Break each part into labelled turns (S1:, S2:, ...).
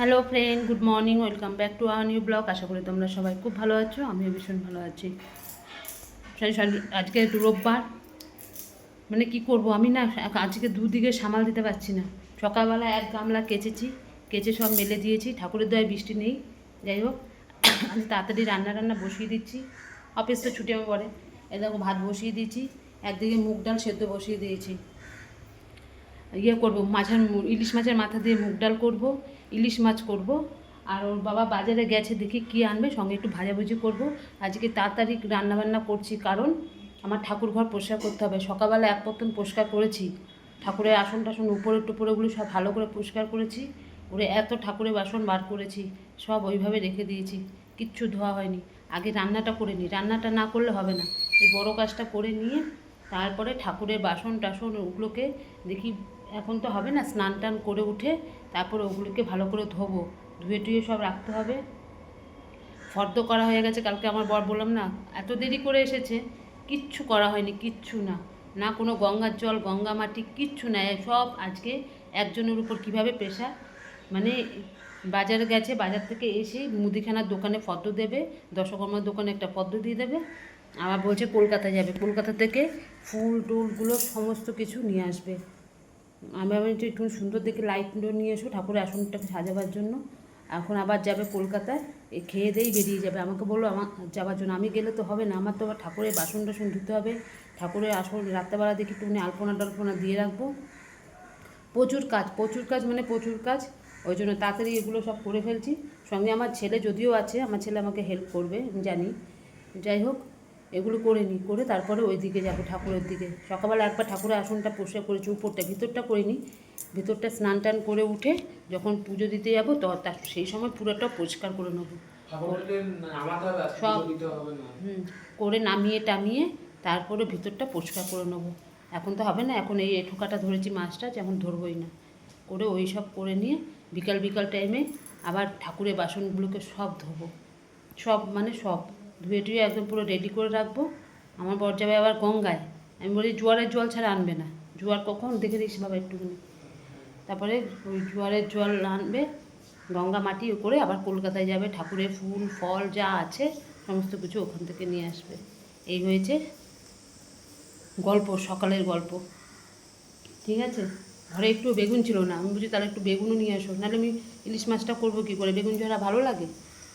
S1: Hello friend good morning welcome back to our new blog আশা করি তোমরা সবাই খুব ভালো আছো। আমিও ভীষণ ভালো আছি। আজকে একটু রোববার। মানে কি করব? আমি না আজকে দুদিকে সামাল দিতে পারছি না। সকালবেলা এক গামলা কেচেছি। কেচে সব মেলে দিয়েছি। ঠাকুরের দয়ায় বৃষ্টি নেই। যাই হোক, আমি তাড়াতাড়ি রান্না রান্না বসিয়ে দিচ্ছি। অফিস তো ছুটি আমার পরে। এ ভাত বসিয়ে দিয়েছি। একদিকে মুগ ডাল সেদ্ধ বসিয়ে দিয়েছি। ইয়ে করব, মাছের ইলিশ মাছের মাথা দিয়ে মুগ ডাল করব। ইলিশ মাছ করব। আর ওর বাবা বাজারে গেছে, দেখি কি আনবে, সঙ্গে একটু ভাজাভুজি করব। আজকে তাড়াতাড়ি রান্নাবান্না করছি, কারণ আমার ঠাকুর ঘর পরিষ্কার করতে হবে। সকালবেলা এক পত্তন পরিষ্কার করেছি। ঠাকুরের আসন টাসন উপরে টুপরেগুলো সব ভালো করে পরিষ্কার করেছি। ওরে এত ঠাকুরের বাসন বার করেছি, সব ওইভাবে রেখে দিয়েছি। কিচ্ছু ধোয়া হয়নি। আগে রান্নাটা করে নিই। রান্নাটা না করলে হবে না। এই বড় কাজটা করে নিয়ে তারপরে ঠাকুরের বাসন টাসন ওগুলোকে দেখি এখন তো হবে না, স্নান টান করে উঠে তারপরে ওগুলোকে ভালো করে ধোবো, ধুয়ে টুয়ে সব রাখতে হবে। ফর্দ করা হয়ে গেছে, কালকে আমার বর বললাম না, এত দেরি করে এসেছে, কিচ্ছু করা হয়নি, কিচ্ছু না। না কোনো গঙ্গার জল, গঙ্গা মাটি, কিচ্ছু না সব আজকে একজনের উপর কীভাবে পেশা? মানে বাজারে গেছে, বাজার থেকে এসে মুদিখানার দোকানে ফর্দ দেবে, দশকর্মার দোকানে একটা ফর্দ দিয়ে দেবে, আবার বলছে কলকাতা যাবে, কলকাতা থেকে ফুল টুলগুলো সমস্ত কিছু নিয়ে আসবে। আমি আমি একটু সুন্দর দেখে লাইটগুলো নিয়ে এসো ঠাকুরের আসনটাকে সাজাবার জন্য। এখন আবার যাবে কলকাতায়, এ খেয়ে দিয়েই বেরিয়ে যাবে। আমাকে বলল, আমার যাওয়ার জন্য আমি গেলে তো হবে না, আমার তো আবার ঠাকুরের বাসন টাসন ধুতে হবে। ঠাকুরের আসন রাত্রেবেলা দেখি একটুখানি আলপনা টালপনা দিয়ে রাখব। প্রচুর কাজ প্রচুর কাজ মানে প্রচুর কাজ। ওই জন্য তাড়াতাড়ি এগুলো সব করে ফেলছি। সঙ্গে আমার ছেলে যদিও আছে, আমার ছেলে আমাকে হেল্প করবে জানি। যাই হোক এগুলো করে নিই করে তারপরে ওই দিকে যাব ঠাকুরের দিকে। সকালবেলা একবার ঠাকুরের আসনটা পরিষ্কার করেছি উপরটা ভিতরটা করে নিই। ভিতরটা স্নান টান করে উঠে যখন পুজো দিতে যাব তো তার সেই সময় পুরোটা পরিষ্কার করে নেব।
S2: আর
S1: সব। হুম করে নামিয়ে টামিয়ে তারপরে ভিতরটা পরিষ্কার করে নেব। এখন তো হবে না এখন এই এঠোকাটা ধরেছি মাছটা যেমন ধরবই না। করে ওই সব করে নিয়ে বিকাল বিকাল টাইমে আবার ঠাকুরের বাসনগুলোকে সব ধোবো। সব মানে সব। ধুয়ে টুয়ে একদম পুরো রেডি করে রাখব। আমার বর যাবে আবার গঙ্গায়। আমি বলি, জোয়ারের জল ছাড়া আনবে না। জোয়ার কখন? দেখে দিস বাবা একটুখানি। তারপরে ওই জোয়ারের জল আনবে, গঙ্গা মাটি করে আবার কলকাতায় যাবে। ঠাকুরের ফুল, ফল যা আছে, সমস্ত কিছু ওখান থেকে নিয়ে আসবে। এই হয়েছে গল্প, সকালের গল্প। ঠিক আছে? ঘরে একটু বেগুন ছিল না। আমি বুঝি তাহলে একটু বেগুনও নিয়ে আসো। নাহলে আমি ইলিশ মাছটা করব কী করে? বেগুন ঝরা ভালো লাগে?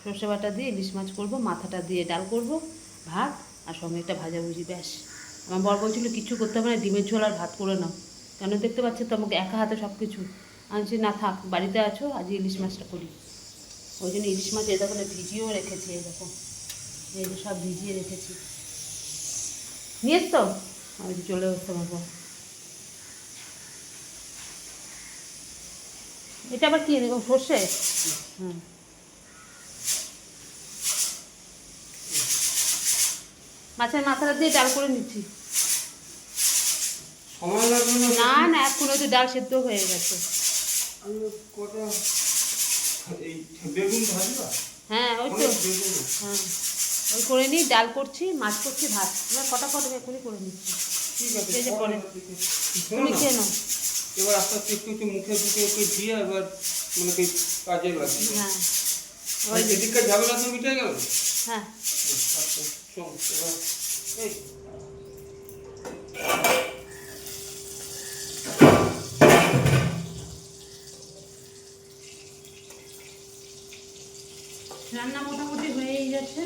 S1: সর্ষে বাটা দিয়ে ইলিশ মাছ করব, মাথাটা দিয়ে ডাল করব, ভাত আর সঙ্গে একটা ভাজাভুজি ব্যাস। আমার বর বলছিল, কিছু করতে হবে না, ডিমের ঝোল আর ভাত করে নাও। কেন দেখতে পাচ্ছ তো, আমাকে একা হাতে সব কিছু আমি না থাক, বাড়িতে আছো আজ ইলিশ মাছটা করি। ওই জন্য ইলিশ মাছ দেখো, ভিজিয়েও রেখেছি এরকম এই সব ভিজিয়ে রেখেছি। নিয়ে তো আমি চলে আসতে পারব এটা আবার কি এরকম সর্ষে? হুম। মাছের মাথাটা দিয়ে ডাল করে নিচ্ছি।
S2: না?
S1: না এখন তো ডাল সেদ্ধ হয়ে গেছে। হ্যাঁ ওই তো। হ্যাঁ ওই করে নিই ডাল করছি মাছ করছি ভাত। এবার কটা কটা এখনই করে নিচ্ছি। তুমি
S2: না,
S1: খেয়ে নাও।
S2: এবার আস্তে আস্তে একটু একটু মুখে মুখে একটু দিয়ে এবার মানে কাজে লাগবে
S1: হ্যাঁ।
S2: ওই এদিককার ঝামেলা তো মিটে গেল?
S1: হ্যাঁ। রান্না মোটামুটি হয়েই গেছে।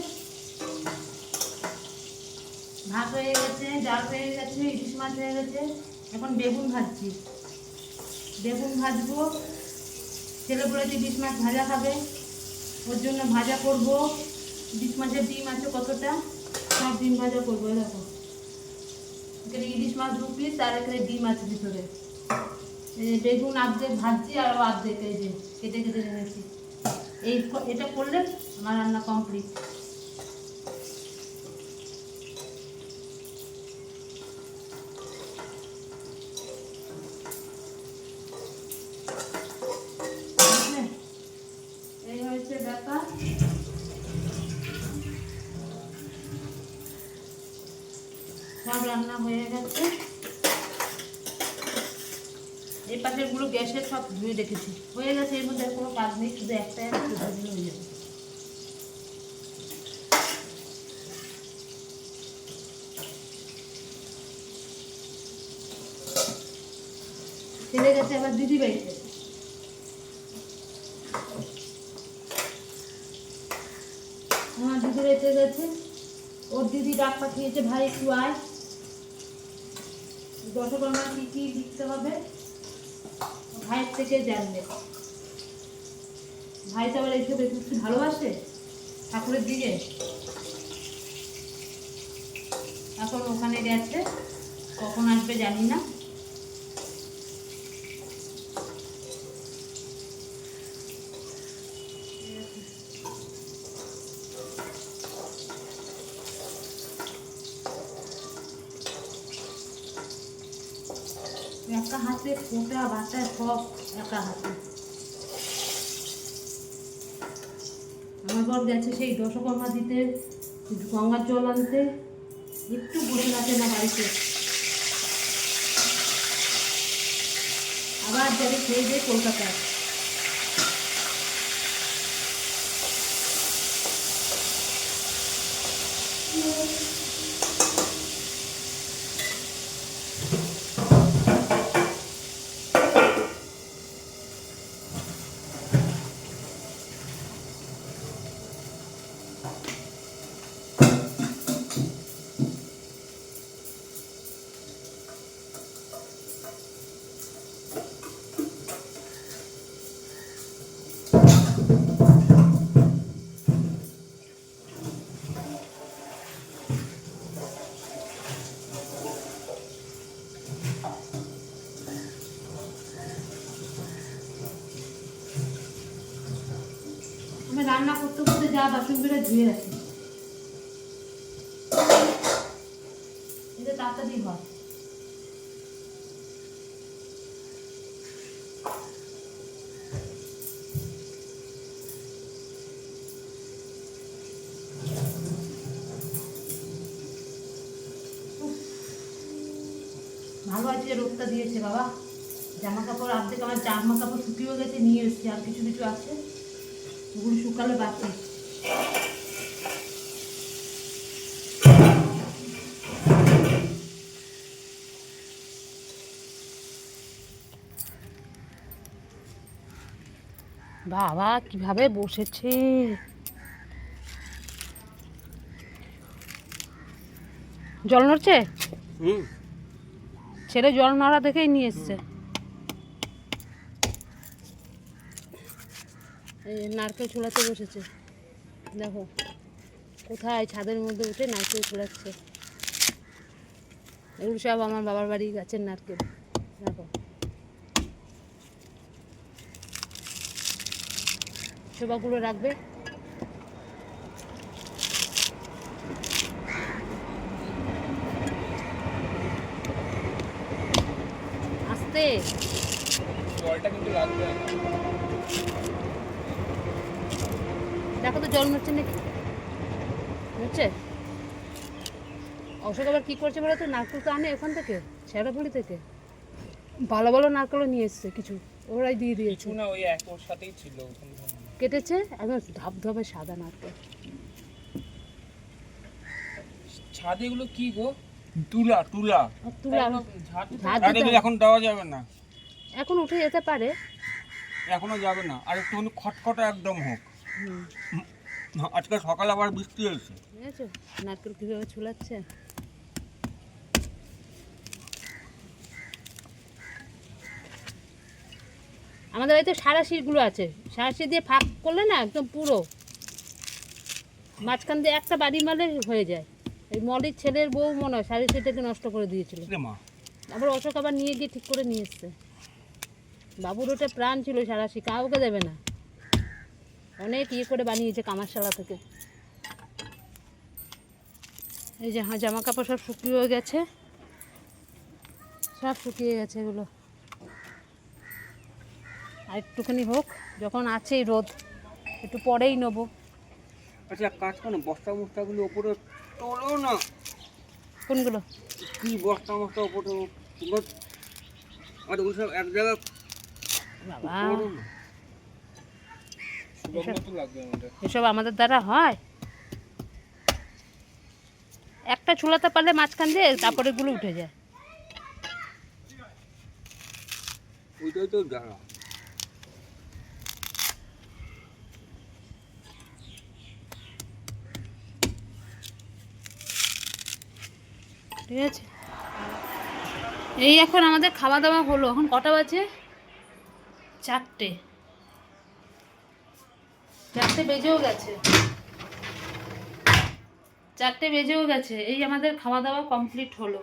S1: ভাত হয়ে গেছে, ডাল হয়ে গেছে, ইলিশ মাছ হয়ে গেছে। এখন বেগুন ভাজছি। বেগুন ভাজবো। ছেলে বলেছে ইলিশ মাছ ভাজা খাবে ওর জন্য ভাজা করব। ইলিশ মাছের ডিম আছে কতটা? সব ডিম ভাজা করব দেখো। এখানে ইলিশ মাছ দু পিস আর এখানে ডিম আছে ভিতরে। বেগুন আর্ধেক ভাজছি, আর আর্ধেক এই যে কেটে কেটে রেখেছি এই এটা করলে আমার রান্না কমপ্লিট এই হয়েছে ব্যাপার সব রান্না হয়ে গেছে। এই পাশেরগুলো গ্যাসের সব ধুয়ে রেখেছি। হয়ে গেছে, এর মধ্যে কোনো কাজ নেই, শুধু শুধু ধুয়ে হয়ে যাবে। ছেলে গেছে আবার দিদি বাড়িতে। আমার দিদি রেখে গেছে। ওর দিদি ডাক পাঠিয়েছে, ভাই একটু আয়। দশকর্মা কি কি লিখতে হবে? ভাইয়ের থেকে জানবে। ভাই তো আবার এইসব একটু ভালোবাসে? ঠাকুরের দিকে? এখন ওখানে গেছে, কখন আসবে জানি না। একা হাতে ফোটা বাটা সব একা হাতে। আমার বর গেছে সেই দশকর্মা দিতে গঙ্গার জল আনতে, একটু বসে আছে না বাড়িতে। আবার যাবে খেয়ে যে কলকাতায়। রান্না করতে করতে যা বাসন বেড়ে ধুয়ে রাখি। এটা তাড়াতাড়ি হয়। ভালো আছে রোগটা দিয়েছে বাবা। জামা কাপড় অর্ধেক আমার জামা কাপড় শুকিয়ে গেছে, নিয়ে এসছি, আর কিছু কিছু আছে। ওগুলো শুকালে বাকি বাবা কীভাবে বসেছে? জল নড়ছে?
S2: হুম।
S1: ছেলে জল নড়া দেখেই নিয়ে এসছে। নারকেল ছোলাতে বসেছে। দেখো, কোথায় ছাদের মধ্যে উঠে নারকেল ছোলাচ্ছে এগুলো সব আমার বাবার বাড়ি গাছের নারকেল। দেখো। শোভাগুলো রাখবে। আস্তে।
S2: জলটা কিন্তু লাগবে না।
S1: দেখো তো জল নড়ছে নাকি? নড়ছে অশোক আবার কী করছে বলো তো? নারকেল তো আনে ওখান থেকে ছেড়াপুলি থেকে। ভালো ভালো নারকেলও নিয়ে এসছে কিছু ওরাই দিয়ে দিয়েছে।
S2: না ওই এক ওর সাথেই ছিল
S1: কেটেছে একদম ধবধবে সাদা নারকেল।
S2: ছাদে এগুলো কি গো? তুলা তুলা।
S1: তুলা
S2: এখন দেওয়া যাবে না।
S1: এখন উঠে যেতে পারে।
S2: এখনও যাবে না। আর একটুখানি খটখটা একদম হোক। আজকে সকালে আবার বৃষ্টি হয়েছে।
S1: নারকেল কীভাবে ছুলাচ্ছে? আমাদের আছে। সারাশি দিয়ে ফাঁক করলে না একদম পুরো। মাঝখান দিয়ে একটা বাড়ি মারলে হয়ে যায়। এই মলির ছেলের বউ মনে হয় সারাশিটাকে নষ্ট করে দিয়েছিল। আবার অশোক আবার নিয়ে গিয়ে ঠিক করে নিয়ে এসছে। বাবুর ওটা প্রাণ ছিল সারাশি কাউকে দেবে না। অনেক ইয়ে করে বানিয়েছে কামারশালা থেকে। এই যে হ্যাঁ জামা কাপড় সব শুকিয়ে গেছে। সব শুকিয়ে গেছে এগুলো। আর একটুখানি হোক যখন আছেই রোদ একটু পরেই নেব।
S2: আচ্ছা কাজ করো বস্তা মস্তাগুলো ওপরে তোলো না।
S1: কোনগুলো?
S2: কি বস্তা মস্তা ওপরে? আর ওসব এক জায়গায়
S1: বাবা
S2: করো না। সুগম মতো লাগবে আমাদের
S1: এসব আমাদের। দ্বারা হয়। একটা চুলাতে পারলে মাঝখান দিয়ে তারপরে গুলো উঠে যায়।
S2: ওইটাই তো জ্বালা
S1: ঠিক আছে। এই এখন আমাদের খাওয়া দাওয়া হলো। এখন কটা বাজে? চারটে। চারটে বেজেও গেছে। চারটে বেজেও গেছে, এই আমাদের খাওয়া দাওয়া কমপ্লিট হলো।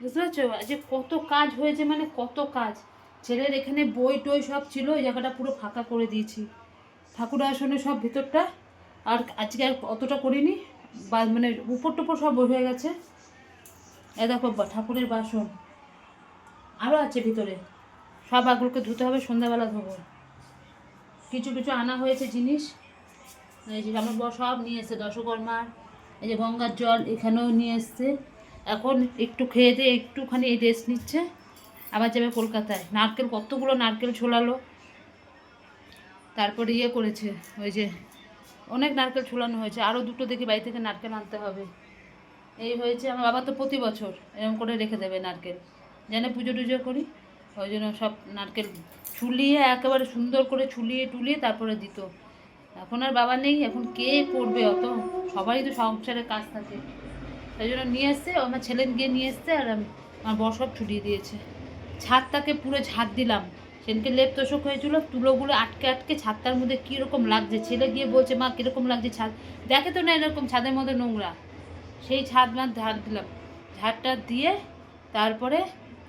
S1: বুঝতে পারছ? যে কত কাজ হয়েছে মানে কত কাজ। ছেলের এখানে বই টই সব ছিল ওই জায়গাটা পুরো ফাঁকা করে দিয়েছি। ঠাকুর আসনে সব ভিতরটা, আর আজকে আর অতটা করিনি, বা মানে উপর টুপর সব বই হয়ে গেছে। এ দেখো ঠাকুরের বাসন। আরও আছে ভিতরে। সব আগুলোকে ধুতে হবে, সন্ধ্যাবেলা ধোবো। কিছু কিছু আনা হয়েছে জিনিস। এই যে আমার বর সব নিয়ে এসছে দশকর্মার। এই যে গঙ্গার জল এখানেও নিয়ে এসছে। এখন একটু খেয়ে দিয়ে একটুখানি এই রেস্ট নিচ্ছে। আবার যাবে কলকাতায়। নারকেল, কতগুলো নারকেল ছোলালো। তারপরে ইয়ে করেছে, ওই যে অনেক নারকেল ছোলানো হয়েছে। আরও দুটো দেখি বাড়ি থেকে নারকেল আনতে হবে। এই হয়েছে আমার বাবা তো প্রতি বছর এরকম করে রেখে দেবে নারকেল। জানে পুজো টুজো করি, ওই জন্য সব নারকেল ছুলিয়ে, একেবারে সুন্দর করে ছুলিয়ে টুলিয়ে তারপরে দিত। এখন আর বাবা নেই, এখন কে করবে অত? সবারই তো সংসারে কাজ থাকে। তাই জন্য নিয়ে এসছে, আমার ছেলে গিয়ে নিয়ে এসছে আর আমার বর সব ছুটিয়ে দিয়েছে। ছাদটাকে পুরো ঝাঁট দিলাম। সেদিনকে লেপ তোষক হয়েছিল, তুলোগুলো আটকে আটকে ছাদটার মধ্যে কীরকম লাগছে? ছেলে গিয়ে বলছে, মা, কীরকম লাগছে ছাদ? দেখে তো না এরকম ছাদের মধ্যে নোংরা। সেই ছাদ মাছ ঝাড় দিলাম। ঝাড়টা দিয়ে তারপরে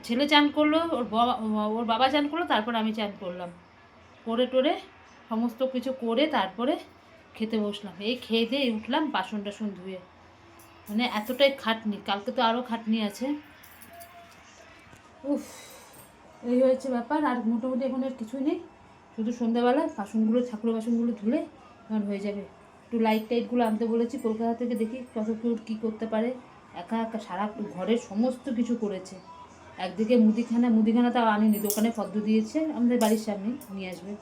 S1: ছেলে চান করল, ওর বাবা ওর বাবা চান করল, তারপর আমি চান করলাম। করে টোরে সমস্ত কিছু করে তারপরে খেতে বসলাম। এই খেয়ে দিয়ে উঠলাম বাসন টাসন ধুয়ে। মানে এতটাই খাটনি, কালকে তো আরও খাটনি আছে। উফ, এই হয়েছে ব্যাপার, আর মোটামুটি এখন আর কিছুই নেই। শুধু সন্ধ্যাবেলা বাসনগুলো, ঠাকুরের বাসনগুলো ধুলে আমার হয়ে যাবে। একটু লাইট টাইটগুলো আনতে বলেছি, কলকাতা থেকে দেখি কত কী করতে পারে। একা একা সারা ঘরের সমস্ত কিছু করেছে। একদিকে মুদিখানা মুদিখানা তাও আনিনি, দোকানে ফদ্দ দিয়েছে, আমাদের বাড়ির সামনে নিয়ে আসবে।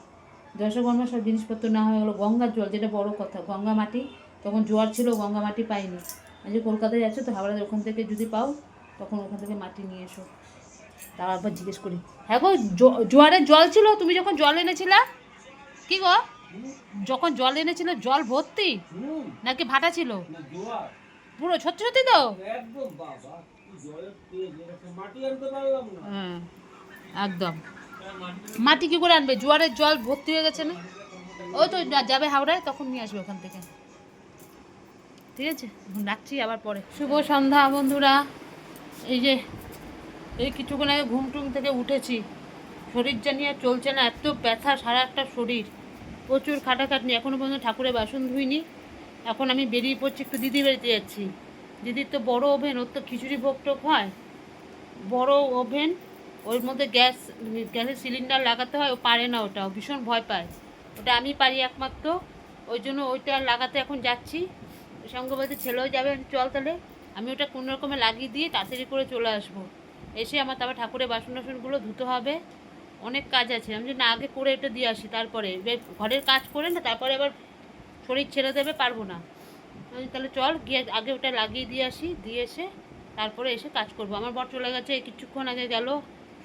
S1: দশকর্মা সব জিনিসপত্র না হয়ে গেলো। গঙ্গার জল যেটা বড় কথা গঙ্গা মাটি। তখন জোয়ার ছিল গঙ্গা মাটি পাইনি। যে কলকাতায় যাচ্ছ তো হাওড়ার ওখান থেকে যদি পাও তখন ওখান থেকে মাটি নিয়ে এসো। একবার জিজ্ঞেস করি। হ্যাঁ গো জোয়ারের জল ছিল? তুমি যখন জল এনেছিলা? কি গো? যখন জল এনেছিল জল ভর্তি? নাকি ভাটা ছিল? পুরো সত্যি সত্যি তো
S2: একদম। মাটি
S1: কি করে আনবে? জোয়ারের জল ভর্তি হয়ে গেছে না? ওই তো যাবে হাওড়ায়, তখন নিয়ে আসবে ওখান থেকে। ঠিক আছে? রাখছি আবার পরে। শুভ সন্ধ্যা বন্ধুরা। এই যে, এই কিছুক্ষণ আগে ঘুম টুম থেকে উঠেছি। শরীর জানি আর চলছে না, এত ব্যথা সারা একটা শরীর। প্রচুর খাটাখাটনি। এখনও পর্যন্ত ঠাকুরের বাসন ধুইনি। এখন আমি বেরিয়ে পড়ছি একটু দিদি বাড়িতে যাচ্ছি। দিদির তো বড় ওভেন, ওর তো খিচুড়ি ভোগ টোক হয়। বড় ওভেন ওর মধ্যে গ্যাস, গ্যাসের সিলিন্ডার লাগাতে হয়, ও পারে না ওটা ভীষণ ভয় পায়। ওটা আমি পারি একমাত্র, ওই জন্য ওইটা লাগাতে এখন যাচ্ছি। সঙ্গে বলতে ছেলেও যাবে চল তাহলে। আমি ওটা কোনো রকমে লাগিয়ে দিয়ে তাড়াতাড়ি করে চলে আসব। এসে আমার তারপর ঠাকুরের বাসন টাসনগুলো ধুতে হবে। অনেক কাজ আছে, আমি না আগে করে এটা দিয়ে আসি তারপরে। ঘরের কাজ করে না, তারপরে আবার শরীর ছেড়ে দেবে, পারব না। তাহলে চল, গিয়ে আগে ওটা লাগিয়ে দিয়ে আসি, দিয়ে এসে তারপরে এসে কাজ করব। আমার বর চলে গেছে, কিছুক্ষণ আগে গেল।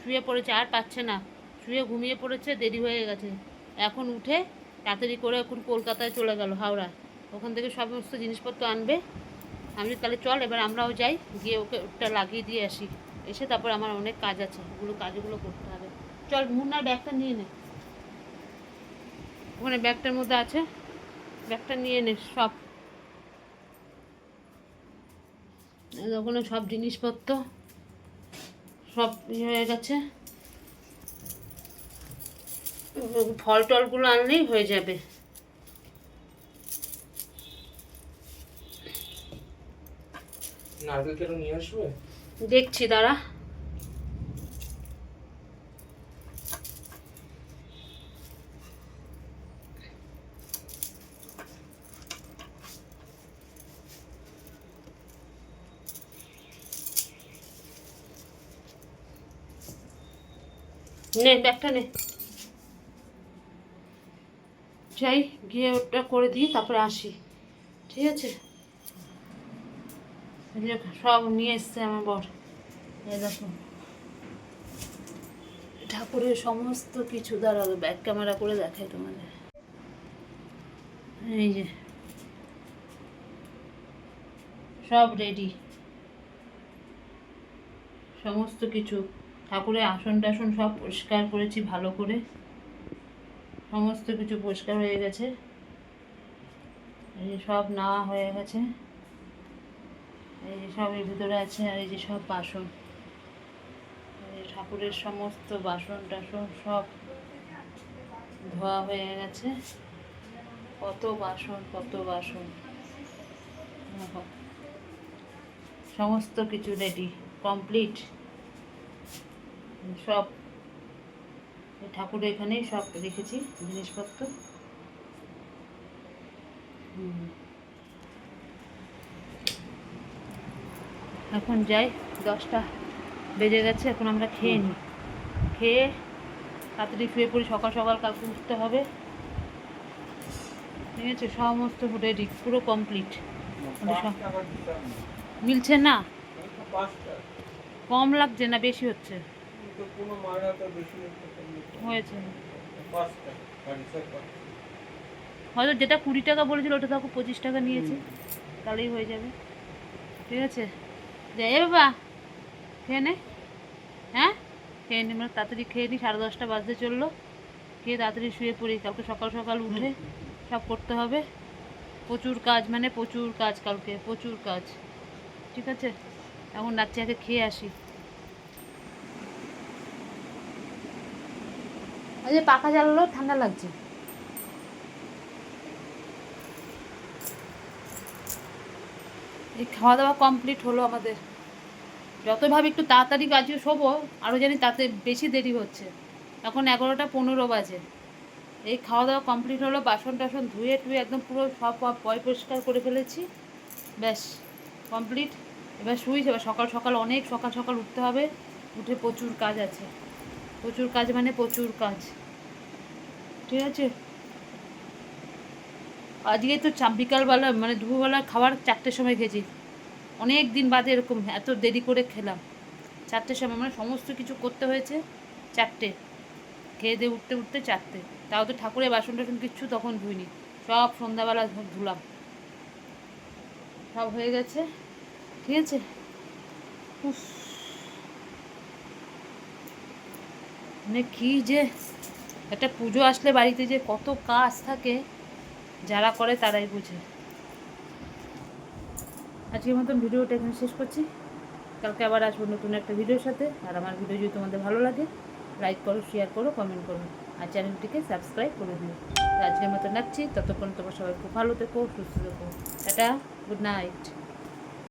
S1: শুয়ে পড়েছে, আর পাচ্ছে না। শুয়ে ঘুমিয়ে পড়েছে, দেরি হয়ে গেছে। এখন উঠে তাড়াতাড়ি করে এখন কলকাতায় চলে গেল, হাওড়া। ওখান থেকে সমস্ত জিনিসপত্র আনবে। আমি তাহলে চল, এবার আমরাও যাই, গিয়ে ওকে ওটা লাগিয়ে দিয়ে আসি। এসে তারপর আমার অনেক কাজ আছে ওগুলো কাজগুলো করতে হবে। চল, মুন্নার ব্যাগটা নিয়ে নে। ওখানে ব্যাগটার মধ্যে আছে। ব্যাগটা নিয়ে নে, সব। ওখানে সব জিনিসপত্র। সব ইয়ে হয়ে গেছে ফল টলগুলো আনলেই হয়ে যাবে।
S2: নারকেল নিয়ে আসবে?
S1: দেখছি দাঁড়া। নে, ব্যাগটা নে। যাই, গিয়ে ওটা করে দিই, তারপরে আসি। ঠিক আছে? সব নিয়ে এসছে আমার বর। দেখো। ঠাকুরের সমস্ত কিছু দাঁড়াল ব্যাক ক্যামেরা করে দেখাই তোমাদের। এই যে। সব রেডি সমস্ত কিছু। ঠাকুরের আসন টাসন সব পরিষ্কার করেছি ভালো করে। সমস্ত কিছু পরিষ্কার হয়ে গেছে। এই সব নেওয়া হয়ে গেছে। এই যে সব এর ভিতরে আছে আর এই যে সব বাসন। এই ঠাকুরের সমস্ত বাসন টাসন সব ধোয়া হয়ে গেছে। কত বাসন কত বাসন। সমস্ত কিছু রেডি কমপ্লিট সব এই ঠাকুরের এখানেই সব রেখেছি জিনিসপত্র। এখন যাই দশটা বেজে গেছে এখন আমরা খেয়ে নিই। খেয়ে তাড়াতাড়ি শুয়ে পড়ি সকাল সকাল কালকে উঠতে হবে। ঠিক আছে সমস্ত রেডি পুরো কমপ্লিট। মিলছে না? কম লাগছে না বেশি হচ্ছে?
S2: কিন্তু কোনো বেশি।
S1: হয়েছে।
S2: পাঁচটা
S1: হয়তো যেটা কুড়ি টাকা বলেছিল ওটা তাকে পঁচিশ টাকা নিয়েছে তাহলেই হয়ে যাবে। ঠিক আছে? যাই এ বাবা খেয়ে নে। হ্যাঁ? খেয়ে নি আমরা তাড়াতাড়ি খেয়ে নিই সাড়ে দশটা বাজতে চলল। খেয়ে তাড়াতাড়ি শুয়ে পড়ি কালকে সকাল সকাল উঠে সব করতে হবে। প্রচুর কাজ মানে প্রচুর কাজ কালকে প্রচুর কাজ। ঠিক আছে? এখন আগে খেয়ে আসি। ওই যে পাখা জ্বালালো, ঠান্ডা লাগছে। এই খাওয়া দাওয়া কমপ্লিট হলো আমাদের। যতভাবে একটু তাড়াতাড়ি কাজে শোবো, আরও জানি তাতে বেশি দেরি হচ্ছে। এখন এগারোটা পনেরো বাজে। এই খাওয়া দাওয়া কমপ্লিট হলো, বাসন টাসন ধুয়ে টুয়ে একদম পুরো সব পয় পরিষ্কার করে ফেলেছি। ব্যাস কমপ্লিট এবার শুইছি এবার সকাল সকাল অনেক সকাল সকাল উঠতে হবে। উঠে প্রচুর কাজ আছে। প্রচুর কাজ মানে প্রচুর কাজ। ঠিক আছে? আজকে তো বিকালবেলা মানে দুপুরবেলা খাবার চারটের সময় খেয়েছি। অনেক দিন বাদে এরকম এত দেরি করে খেলাম। চারটের সময় মানে সমস্ত কিছু করতে হয়েছে চারটে। খেয়ে দিয়ে উঠতে উঠতে চারটে। তাও তো ঠাকুরের বাসন টাসন কিচ্ছু তখন ধুইনি। সব সন্ধ্যাবেলা ধুলাম। সব হয়ে গেছে। ঠিক আছে। মানে কি যে একটা পুজো আসলে বাড়িতে যে কত কাজ থাকে, যারা করে তারাই বুঝে। আজকের মতন ভিডিওটা এখানে শেষ করছি। কালকে আবার আসব নতুন একটা ভিডিওর সাথে। আর আমার ভিডিও যদি তোমাদের ভালো লাগে লাইক করো শেয়ার করো কমেন্ট করো। আর চ্যানেলটিকে সাবস্ক্রাইব করে দিও। আজকের মতন রাখছি। ততক্ষণ তোমার সবাই খুব ভালো থেকো, সুস্থ থেকো। Tata good night